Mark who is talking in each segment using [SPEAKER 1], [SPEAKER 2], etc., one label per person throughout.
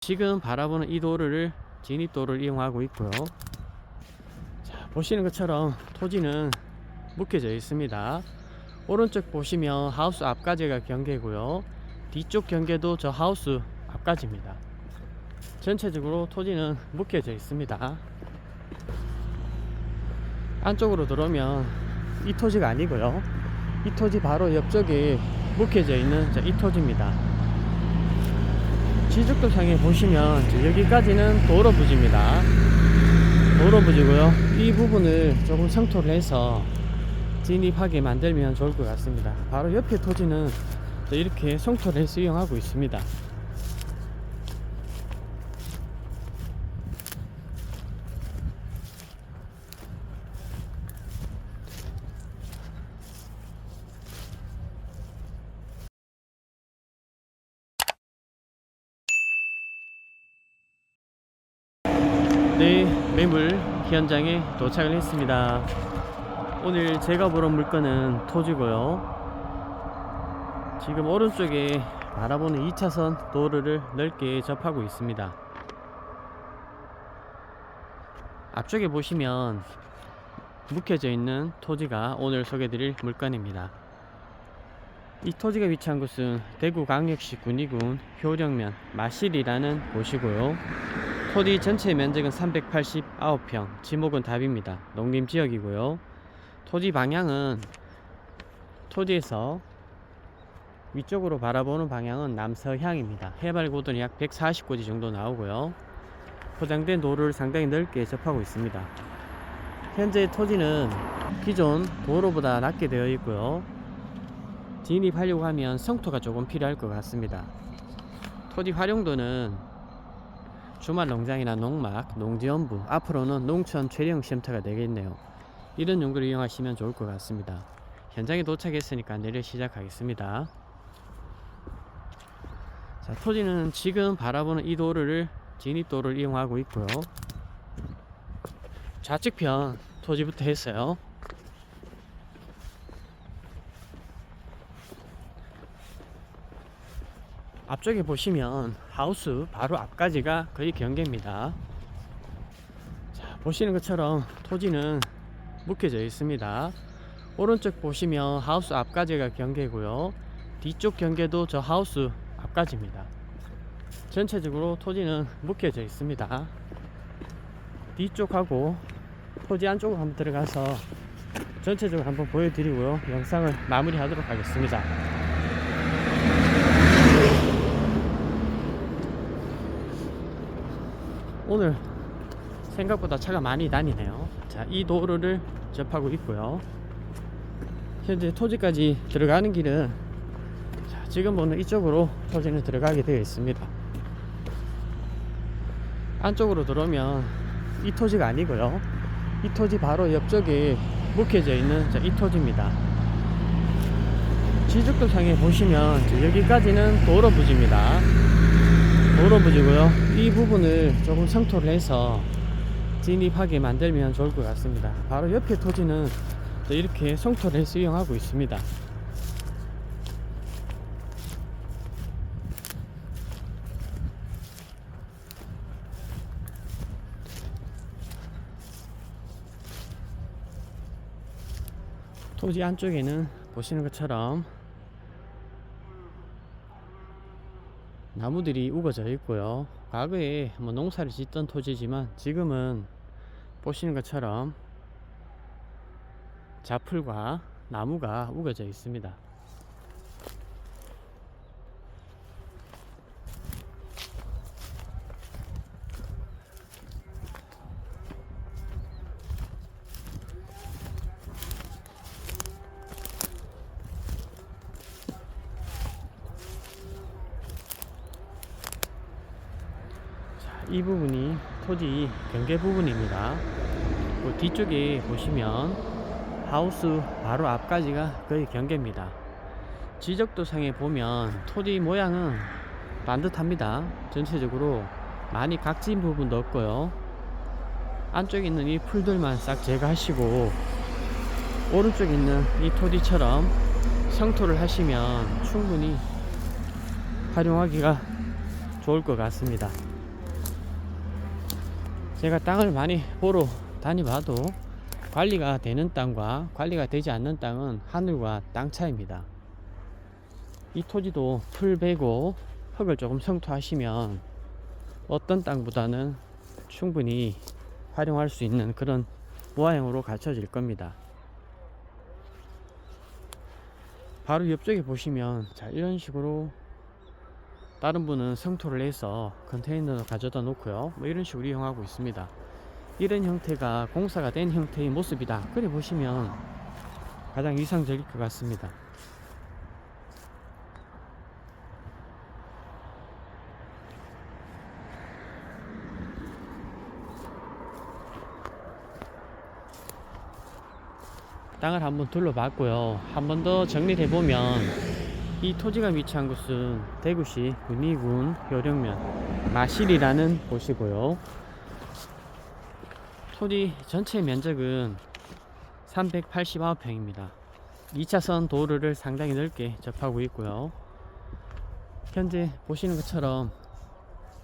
[SPEAKER 1] 지금 바라보는 이 도로를 진입도를 이용하고 있고요. 자, 보시는 것처럼 토지는 묶여져 있습니다. 오른쪽 보시면 하우스 앞까지가 경계고요. 뒤쪽 경계도 저 하우스 앞까지입니다. 전체적으로 토지는 묶여져 있습니다. 안쪽으로 들어오면 이 토지가 아니고요. 이 토지 바로 옆쪽에 묶여져 있는 자, 이 토지입니다. 지적도상에 보시면 저 여기까지는 도로 부지입니다. 도로 부지고요. 이 부분을 조금 성토를 해서 진입하게 만들면 좋을 것 같습니다. 바로 옆에 토지는 또 이렇게 성토를 해서 이용하고 있습니다. 네, 매물 현장에 도착을 했습니다. 오늘 제가 온 물건은 토지고요. 지금 오른쪽에 바라보는 2차선 도로를 넓게 접하고 있습니다. 앞쪽에 보시면 묵혀져 있는 토지가 오늘 소개드릴 물건입니다. 이 토지가 위치한 곳은 대구광역시 군위군 효령면 마실이라는 곳이고요. 토지 전체 면적은 389평, 지목은 답입니다. 농림 지역이고요. 토지 방향은 토지에서 위쪽으로 바라보는 방향은 남서향입니다. 해발 고도는 약 140고지 정도 나오고요. 포장된 도로를 상당히 넓게 접하고 있습니다. 현재 토지는 기존 도로보다 낮게 되어 있고요. 진입하려고 하면 성토가 조금 필요할 것 같습니다. 토지 활용도는 주말 농장이나 농막, 농지연부, 앞으로는 농촌 최령 쉼터가 되겠네요. 이런 용도를 이용하시면 좋을 것 같습니다. 현장에 도착했으니까 내려 시작하겠습니다. 자, 토지는 지금 바라보는 이 도로를 진입도를 이용하고 있고요. 좌측편 토지부터 했어요. 앞쪽에 보시면 하우스 바로 앞까지가 거의 경계입니다. 자, 보시는 것처럼 토지는 묶여져 있습니다. 오른쪽 보시면 하우스 앞까지가 경계고요. 뒤쪽 경계도 저 하우스 앞까지입니다. 전체적으로 토지는 묶여져 있습니다. 뒤쪽하고 토지 안쪽으로 한번 들어가서 전체적으로 한번 보여드리고요. 영상을 마무리하도록 하겠습니다. 오늘 생각보다 차가 많이 다니네요. 자, 이 도로를 접하고 있고요. 현재 토지까지 들어가는 길은 자, 지금 보는 이쪽으로 토지는 들어가게 되어 있습니다. 안쪽으로 들어오면 이 토지가 아니고요. 이 토지 바로 옆쪽에 묵혀져 있는 자, 이 토지입니다. 지적도상에 보시면 저 여기까지는 도로 부지입니다. 도로 부지고요. 이 부분을 조금 성토를 해서 진입하게 만들면 좋을 것 같습니다. 바로 옆에 토지는 또 이렇게 성토를 해서 이용하고 있습니다. 토지 안쪽에는 보시는 것처럼 나무들이 우거져 있고요. 과거에 뭐 농사를 짓던 토지지만 지금은 보시는 것처럼 자풀과 나무가 우거져 있습니다. 이 부분이 토지 경계 부분입니다. 그 뒤쪽에 보시면 하우스 바로 앞까지가 거의 경계입니다. 지적도상에 보면 토지 모양은 반듯합니다. 전체적으로 많이 각진 부분도 없고요. 안쪽에 있는 이 풀들만 싹 제거하시고 오른쪽에 있는 이 토지처럼 성토를 하시면 충분히 활용하기가 좋을 것 같습니다. 제가 땅을 많이 보러 다니봐도 관리가 되는 땅과 관리가 되지 않는 땅은 하늘과 땅 차이입니다. 이 토지도 풀 베고 흙을 조금 성토하시면 어떤 땅보다는 충분히 활용할 수 있는 그런 모아형으로 갖춰질 겁니다. 바로 옆쪽에 보시면 자 이런 식으로 다른 분은 성토를 해서 컨테이너로 가져다 놓고요. 뭐 이런 식으로 이용하고 있습니다. 이런 형태가 공사가 된 형태의 모습이다. 그래 보시면 가장 이상적일 것 같습니다. 땅을 한번 둘러봤고요. 한 번 더 정리를 해보면 이 토지가 위치한 곳은 대구시 군위군 효령면 마실이라는 곳이고요. 토지 전체 면적은 389평입니다. 2차선 도로를 상당히 넓게 접하고 있고요. 현재 보시는 것처럼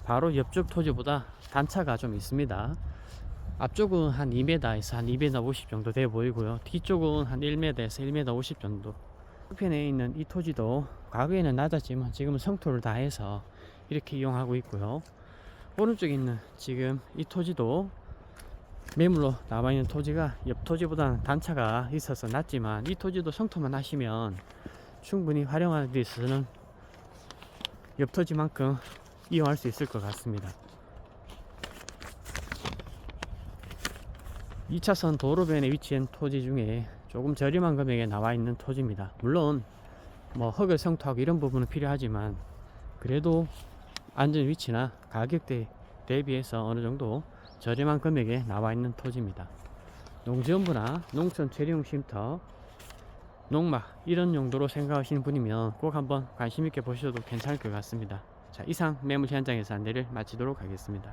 [SPEAKER 1] 바로 옆쪽 토지보다 단차가 좀 있습니다. 앞쪽은 한 2m에서 한 2m 50 정도 돼 보이고요. 뒤쪽은 한 1m에서 1m 50 정도 끝편에 있는 이 토지도 과거에는 낮았지만 지금은 성토를 다 해서 이렇게 이용하고 있고요. 오른쪽에 있는 지금 이 토지도 매물로 나와 있는 토지가 옆 토지보다는 단차가 있어서 낮지만 이 토지도 성토만 하시면 충분히 활용하는 데 있어서는 옆 토지만큼 이용할 수 있을 것 같습니다. 2차선 도로변에 위치한 토지 중에 조금 저렴한 금액에 나와 있는 토지입니다. 물론 뭐 흙을 성토하고 이런 부분은 필요하지만 그래도 안전 위치나 가격대 대비해서 어느 정도 저렴한 금액에 나와 있는 토지입니다. 농지원부나 농촌 재래용 쉼터, 농막 이런 용도로 생각하시는 분이면 꼭 한번 관심 있게 보셔도 괜찮을 것 같습니다. 자, 이상 매물 현장에서 안내를 마치도록 하겠습니다.